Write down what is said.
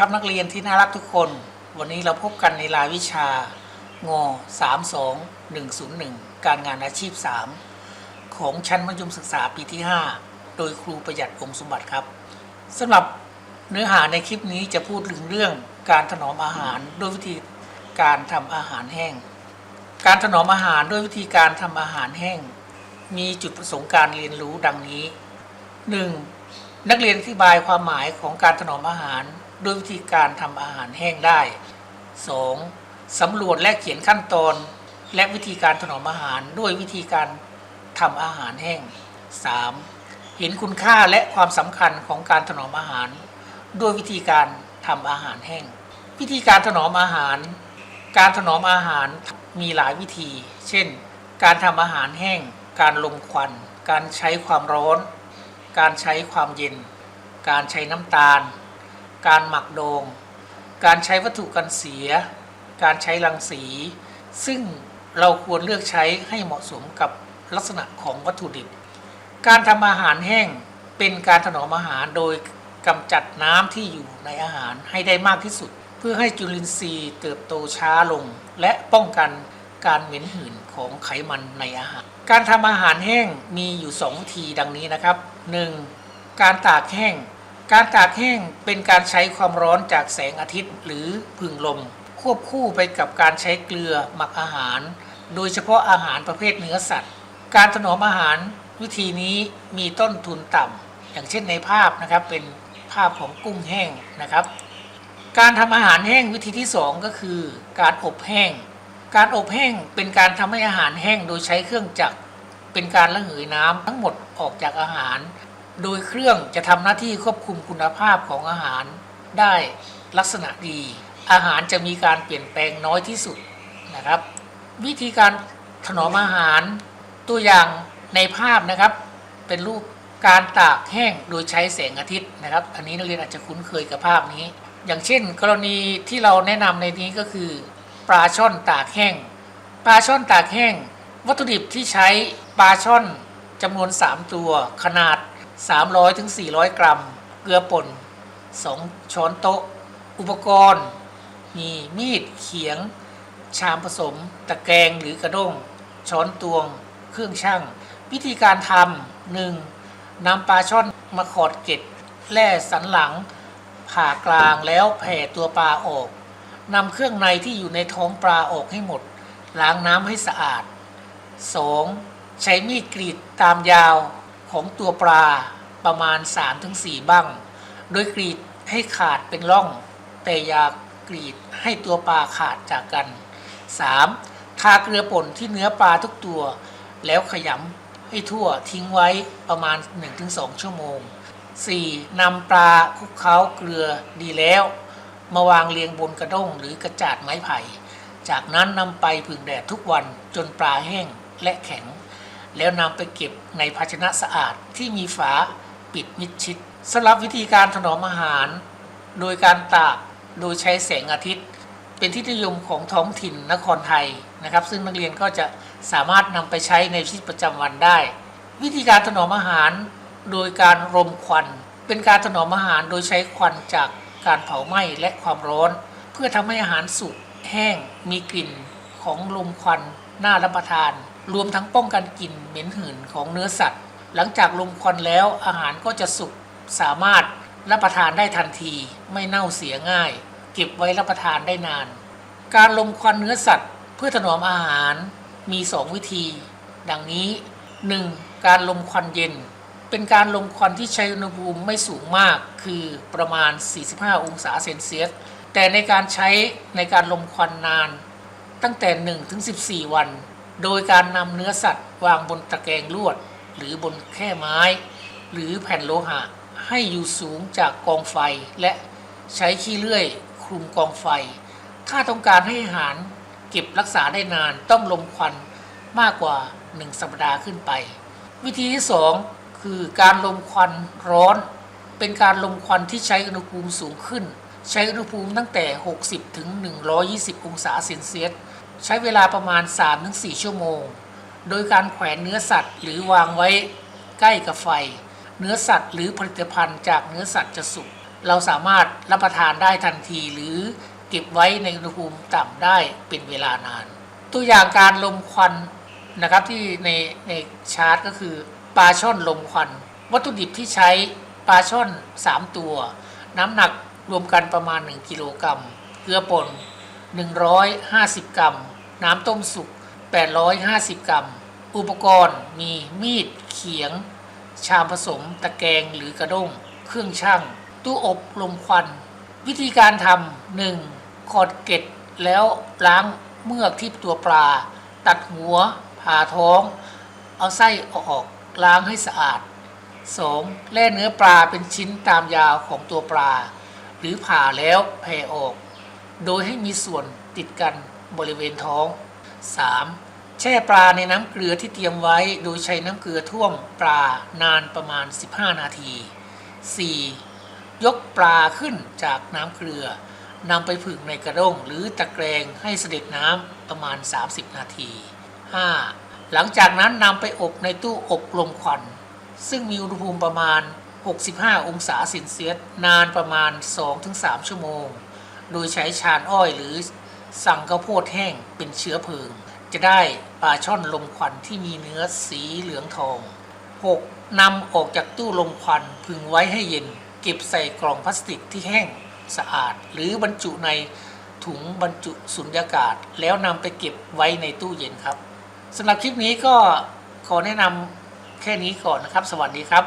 ครับนักเรียนที่น่ารักทุกคน วันนี้เราพบกันในรายวิชางอ32101 การงานอาชีพ 3 ของชั้นมัธยมศึกษาปีที่ 5 โดยครูประหยัดองค์สมบัติครับสำหรับเนื้อหาในคลิปนี้จะพูดถึงเรื่องการถนอมอาหารด้วยวิธีการทำอาหารแห้ง การถนอมอาหารด้วยวิธีการทำอาหารแห้ง มีจุดประสงค์การเรียนรู้ดังนี้ 1. นักเรียนอธิบายความหมายของการถนอมอาหาร ด้วยวิธีการทำอาหารแห้งได้ 2. สำรวจและเขียนขั้นตอน และวิธีการถนอมอาหารด้วยวิธีการทำอาหารแห้ง 3. เห็นคุณค่าและความสำคัญของการถนอมอาหาร ด้วยวิธีการทำอาหารแห้ง วิธีการถนอมอาหาร การถนอมอาหารมีหลายวิธี เช่น การทำอาหารแห้ง การลมควัน การใช้ความร้อน การใช้ความเย็น การใช้น้ำตาล การหมักโดง การใช้วัตถุกันเสีย การใช้รังสี ซึ่งเราควรเลือกใช้ให้เหมาะสมกับลักษณะของวัตถุดิบ การทำอาหารแห้งเป็นการถนอมอาหารโดยกำจัดน้ำที่อยู่ในอาหารให้ได้มากที่สุด เพื่อให้จุลินทรีย์เติบโตช้าลง และป้องกันการเหม็นหืนของไขมันในอาหาร การทำอาหารแห้งมีอยู่สองวิธีดังนี้นะครับ 1. การตากแห้ง การตากแห้งเป็นการใช้ความร้อนจากแสงอาทิตย์หรือพึ่งลม ควบคู่ไปกับการใช้เกลือหมักอาหาร โดยเฉพาะอาหารประเภทเนื้อสัตว์ การถนอมอาหารวิธีนี้มีต้นทุนต่ำอย่างเช่นในภาพนะครับเป็นภาพของกุ้งแห้งนะครับ การทำอาหารแห้งวิธีที่ 2 ก็คือ การอบแห้ง การอบแห้งเป็นการทำให้อาหารแห้งโดยใช้เครื่องจักรเป็นการระเหยน้ำทั้งหมดออกจากอาหาร โดยเครื่องจะทำหน้าที่ควบคุมคุณภาพของอาหารได้ลักษณะดี อาหารจะมีการเปลี่ยนแปลงน้อยที่สุดนะครับ วิธีการถนอมอาหารตัวอย่างในภาพนะครับ เป็นรูปการตากแห้งโดยใช้แสงอาทิตย์นะครับ อันนี้นักเรียนอาจจะคุ้นเคยกับภาพนี้ อย่างเช่น กรณีที่เราแนะนำในนี้ก็คือ ปลาช่อนตากแห้ง ปลาช่อนตากแห้ง วัตถุดิบที่ใช้ปลาช่อนจำนวน 3 ตัวขนาด 300ถึง400 กรัม เกลือป่น 2 ช้อนโต๊ะ อุปกรณ์ มีมีดเขียง ชามผสม ตะแกรงหรือกระด้ง ช้อนตวง เครื่องช่างวิธีการทำหนึ่งนำปลาช่อนมาขอดเกล็ดแล่สันหลัง ผ่ากลางแล้วแผ่ตัวปลาออกนำเครื่องในที่อยู่ในท้องปลาออกให้หมด ล้างน้ำให้สะอาด 2. ใช้มีดกรีดตามยาว ของตัวปลาประมาณ 3-4 บ้าง โดยกรีดให้ขาดเป็นร่อง แต่อย่ากรีดให้ตัวปลาขาดจากกัน 3. ทาเกลือป่นที่เนื้อปลาทุกตัว แล้วขยำให้ทั่วทิ้งไว้ประมาณ 1-2 ชั่วโมง 4. นำปลาคลุกเคล้าเกลือดีแล้ว มาวางเรียงบนกระด้งหรือกระจาดไม้ไผ่ จากนั้นนำไปผึ่งแดดทุกวันจนปลาแห้งและแข็ง แล้วนำไปเก็บในภาชนะสะอาดที่มีฝาปิดมิดชิดสำหรับวิธีการถนอมอาหาร โดยการตากโดยใช้แสงอาทิตย์ เป็นที่นิยมของท้องถิ่นนครไทยนะครับ ซึ่งนักเรียนก็จะสามารถนำไปใช้ในชีวิตประจำวันได้ วิธีการถนอมอาหาร โดยการรมควัน เป็นการถนอมอาหารโดยใช้ควันจากการเผาไหม้และความร้อน เพื่อทำให้อาหารสุกแห้งมีกลิ่นของลมควันน่ารับประทาน รวมทั้งป้องกันกลิ่นเหม็นหืนของเนื้อสัตว์ หลังจากลมควันแล้วอาหารก็จะสุกสามารถรับประทานได้ทันที ไม่เน่าเสียง่าย เก็บไว้รับประทานได้นาน การลมควันเนื้อสัตว์ เพื่อถนอมอาหารมี 2 วิธี ดังนี้ 1. การลมควันเย็น เป็นการลมควันที่ใช้อุณหภูมิไม่สูงมาก คือประมาณ 45 องศาเซนเซียส แต่ในการใช้ในการลมควันนาน ตั้งแต่1ถึง14 วัน โดยการนำเนื้อสัตว์วางบนตะแกรงลวด หรือบนแค่ไม้ หรือแผ่นโลหะ ให้อยู่สูงจากกองไฟและใช้ขี้เลื่อยคลุมกองไฟ ถ้าต้องการให้อาหารเก็บรักษาได้นานต้องลมควันมากกว่า 1 สัปดาห์ขึ้นไป วิธีที่ 2 คือการลมควันร้อน เป็นการลมควันที่ใช้อุณหภูมิสูงขึ้น ใช้อุณหภูมิตั้งแต่ 60 ถึง 120 องศาเซนเซียส ใช้เวลาประมาณ 3-4 ชั่วโมง โดยการแขวนเนื้อสัตว์หรือวางไว้ใกล้กับไฟ เนื้อสัตว์หรือผลิตภัณฑ์จากเนื้อสัตว์จะสุก เราสามารถรับประทานได้ทันทีหรือเก็บไว้ในอุณหภูมิต่ำได้เป็นเวลานาน ตัวอย่างการลมควันนะครับที่ในในชาร์ตก็คือปลาช่อนลมควัน วัตถุดิบที่ใช้ปลาช่อน 3 ตัว น้ำหนักรวมกันประมาณ 1 กิโลกรัม เกลือป่น 150 กรัม น้ำต้มสุก 850 กรัม อุปกรณ์มีมีดเขียง ชามผสม ตะแกรงหรือกระด้ง เครื่องช่าง ตู้อบลมควัน วิธีการทำหนึ่งขอดเกล็ดแล้วล้างเมือกที่ตัวปลา ตัดหัว ผ่าท้อง เอาไส้ออก ล้างให้สะอาด 2. แล่เนื้อปลาเป็นชิ้นตามยาวของตัวปลา หรือผ่าแล้วแผ่ออก โดยให้มีส่วนติดกันบริเวณท้อง 3. แช่ปลาในน้ำเกลือที่เตรียมไว้ โดยใช้น้ำเกลือท่วมปลานานประมาณ 15 นาที 4. ยกปลาขึ้นจากน้ำเกลือนำไปผึ่งในกระด้งหรือตะแกรงให้เสด็จน้ำประมาณ 30 นาที 5. หลังจากนั้นนำไปอบในตู้อบลมควัน ซึ่งมีอุณหภูมิประมาณ 65 องศาเซนเซียสนานประมาณ 2-3 ชั่วโมง โดยใช้ชานอ้อยหรือสั่งข้าวโพดแห้งเป็นเชื้อเพลิง จะได้ปลาช่อนลมควันที่มีเนื้อสีเหลืองทอง 6. นำออกจากตู้ลมควันพึงไว้ให้เย็น เก็บใส่กล่องพลาสติกที่แห้งสะอาด หรือบรรจุในถุงบรรจุสุญญากาศ แล้วนำไปเก็บไว้ในตู้เย็นครับสำหรับคลิปนี้ก็ขอแนะนำแค่นี้ก่อนนะครับ สวัสดีครับ